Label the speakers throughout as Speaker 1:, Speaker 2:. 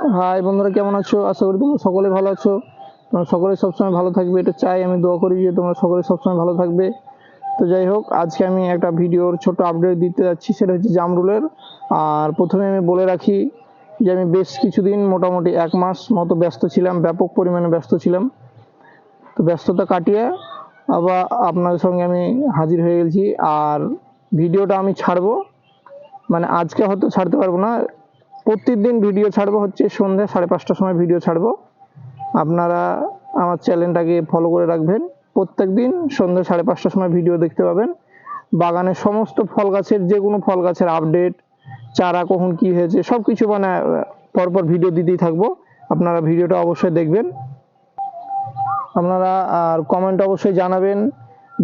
Speaker 1: High বন্ধুরা, কেমন আছো? আশা করি তোমরা সকলে ভালো আছো। তোমরা সকলে সবসময় ভালো থাকবে, এটা চাই। আমি দোয়া করি যে তোমরা সকলে সবসময় ভালো থাকবে। তো যাই হোক, আজকে আমি একটা ভিডিওর ছোট আপডেট দিতে যাচ্ছি, সেটা হচ্ছে জামরুলের। আর প্রথমে আমি বলে রাখি যে আমি বেশ কিছুদিন, মোটামুটি এক মাস মতো ব্যস্ত ছিলাম, ব্যাপক পরিমাণে ব্যস্ত ছিলাম। তো ব্যস্ততা কাটিয়ে আবার আপনাদের সঙ্গে আমি হাজির হয়ে গেছি। আর ভিডিওটা আমি ছাড়বো। মানে আজকে হয়তো ছাড়তে পারব না প্রত্যেকদিন ভিডিও ছাড়বো হচ্ছে সন্ধ্যা সাড়ে পাঁচটার সময় ভিডিও ছাড়বো। আপনারা আমার চ্যানেলটাকে ফলো করে রাখবেন। প্রত্যেক দিন সন্ধ্যা সাড়ে পাঁচটার সময় ভিডিও দেখতে পাবেন। বাগানের সমস্ত ফল গাছের, যে কোনো ফল গাছের আপডেট চারা কখন কি হয়েছে সব কিছু মানে পরপর ভিডিও দিতেই থাকব। আপনারা ভিডিওটা অবশ্যই দেখবেন। আপনারা আর কমেন্ট অবশ্যই জানাবেন।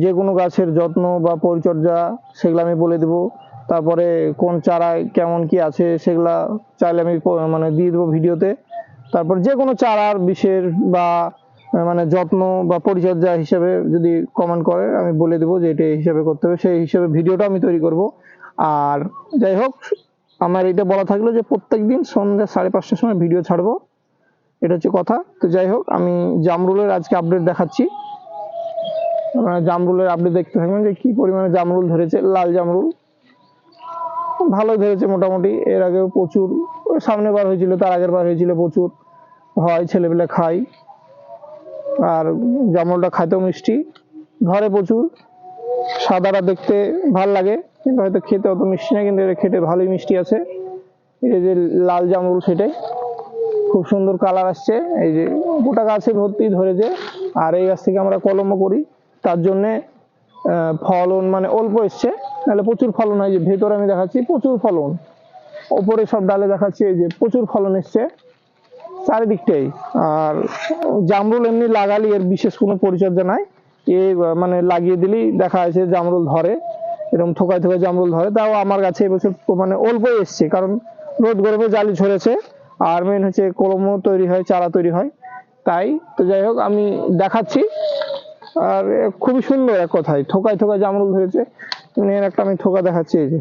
Speaker 1: যে কোনো গাছের যত্ন বা পরিচর্যা, সেগুলো আমি বলে দেবো। তারপরে কোন চারায় কেমন কি আছে সেগুলা চাইলে আমি মানে দিয়ে দেবো ভিডিওতে। তারপর যে কোনো চারার বিষের বা মানে যত্ন বা পরিচর্যা হিসেবে যদি কমেন্ট করে, আমি বলে দেবো যে এটা হিসেবে করতে হবে, সেই হিসেবে ভিডিওটা আমি তৈরি করব। আর যাই হোক, আমার এটা বলা থাকল যে প্রত্যেক দিন সন্ধ্যা সাড়ে পাঁচটার সময় ভিডিও ছাড়বো। এটা হচ্ছে কথা। তো যাই হোক, আমি জামরুলের আজকে আপডেট দেখাচ্ছি। জামরুলের আপডেট দেখতে থাকবেন যে কি পরিমাণে জামরুল ধরেছে, লাল জামরুল। ভালোই ধরেছে মোটামুটি। এর আগেও প্রচুর, সামনে বার হয়েছিল, তার আগের বার হয়েছিল প্রচুর। হয়, ছেলেপেলে খাই। আর জামরুলটা খাইতেও মিষ্টি। ধরে প্রচুর। সাদাটা দেখতে ভালো লাগে, কিন্তু হয়তো খেতে অত মিষ্টি না, কিন্তু এটা খেতে ভালোই মিষ্টি আছে। এই যে লাল জামরুল সেটাই। খুব সুন্দর কালার আসছে। এই যে গোটা গাছে ভর্তি ধরেছে। আর এই গাছ থেকে আমরা কলমও করি। তার জন্যে ফলন মানে অল্প এসছে। নাহলে প্রচুর ফলন হয়। যে ভেতরে আমি দেখাচ্ছি, প্রচুর ফলন। ওপরে সব ডালে দেখাচ্ছি, এই যে প্রচুর ফলন এসছে। চারিদিকটাই। আর জামরুল এমনি লাগালি, এর বিশেষ কোনো পরিচর্যা নাই। এ মানে লাগিয়ে দিলেই দেখা যাচ্ছে জামরুল ধরে, এরকম থোকায় থোকায় জামরুল ধরে। তাও আমার কাছে এবছর মানে অল্পই এসছে, কারণ রোদ গরমে জালি ঝরেছে। আর মেন হচ্ছে কলমও তৈরি হয়, চারা তৈরি হয়। তাই, তো যাই হোক, আমি দেখাচ্ছি। আর খুবই সুন্দর এক কথায়। থোকায় থোকায় জামরুল ধরেছে মানে এর একটা আমি থোকা দেখাচ্ছি এই যে।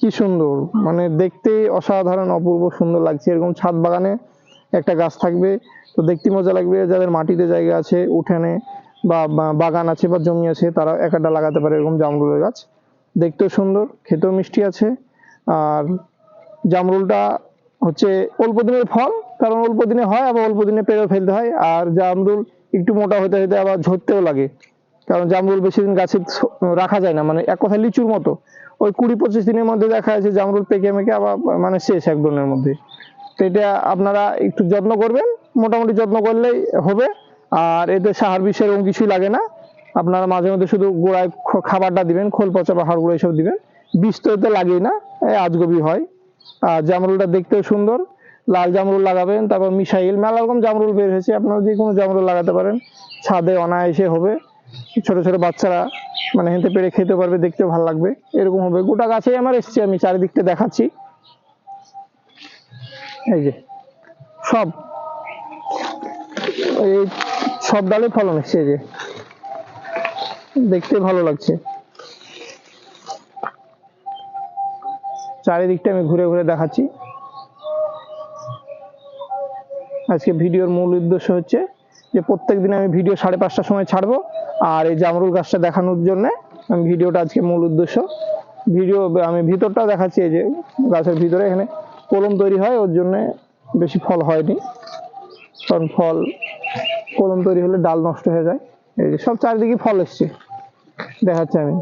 Speaker 1: কি সুন্দর মানে দেখতেই অসাধারণ, অপূর্ব সুন্দর লাগছে। এরকম ছাদ বাগানে একটা গাছ থাকবে, তো দেখতে মজা লাগবে। যাদের মাটিতে জায়গা আছে, উঠানে বা বাগান আছে বা জমি আছে তারা এক একটা লাগাতে পারে এরকম জামরুলের গাছ। দেখতেও সুন্দর, খেতেও মিষ্টি আছে। আর জামরুলটা হচ্ছে অল্প দিনের ফল, কারণ অল্প দিনে হয়, আবার অল্প দিনে পেরে ফেলতে হয়। আর জামরুল একটু মোটা হতে হতে আবার ঝরতেও লাগে। কারণ জামরুল বেশি দিন গাছে রাখা যায় না। মানে এক কথায় লিচুর মতো। ওই কুড়ি পঁচিশ দিনের মধ্যে দেখা যাচ্ছে জামরুল পেকে মেকে আবার মানে শেষ এক দিনের মধ্যে। তো এটা আপনারা একটু যত্ন করবেন। মোটামুটি যত্ন করলেই হবে। আর এতে সাহার বিষ এরকম কিছুই লাগে না। আপনারা মাঝে মধ্যে শুধু গোড়ায় খাবারটা দিবেন, খোল, পচা বা হাড় গুঁড়ো এইসব দিবেন। বিষ তো এতে লাগেই না। আজগবি হয়। আর জামরুলটা দেখতেও সুন্দর। লাল জামরুল লাগাবেন, তারপর মিসাইল মেলা রকম জামরুল বের হয়েছে, আপনারা যে কোনো জামরুল লাগাতে পারেন। ছাদে অনায়াসে হবে। ছোট ছোট বাচ্চারা মানে হেঁটে পেরে খেতে পারবে, দেখতে ভালো লাগবে। এরকম হবে। গোটা গাছেই আমার এসছে, আমি চারিদিকটা দেখাচ্ছি। এই যে, সব। এই সব ডালে ফলন এসছে যে। দেখতে ভালো লাগছে। চারিদিকটা আমি ঘুরে ঘুরে দেখাচ্ছি। আজকে ভিডিওর মূল উদ্দেশ্য হচ্ছে যে প্রত্যেক দিন আমি ভিডিও সাড়ে পাঁচটার সময় ছাড়বো, আর এই জামরুল গাছটা দেখানোর জন্য আমি ভিডিওটা আজকে মূল উদ্দেশ্য। ভিডিও আমি ভিতরটাও দেখাচ্ছি, এই যে গাছের ভিতরে, এখানে কলম তৈরি হয়, ওর জন্য বেশি ফল হয়নি। কারণ ফল, কলম তৈরি হলে ডাল নষ্ট হয়ে যায়। এই যে সব চারিদিকে ফল এসছে, দেখাচ্ছি আমি।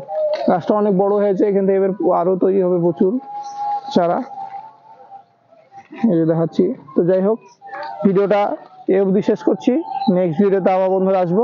Speaker 1: গাছটা অনেক বড় হয়েছে, এখান থেকে এবার আরও তৈরি হবে প্রচুর চারা। এই যে দেখাচ্ছি। তো যাই হোক ভিডিওটা এ অবধি শেষ করছি। নেক্সট ভিডিওতে আবার বন্ধুরা আসব।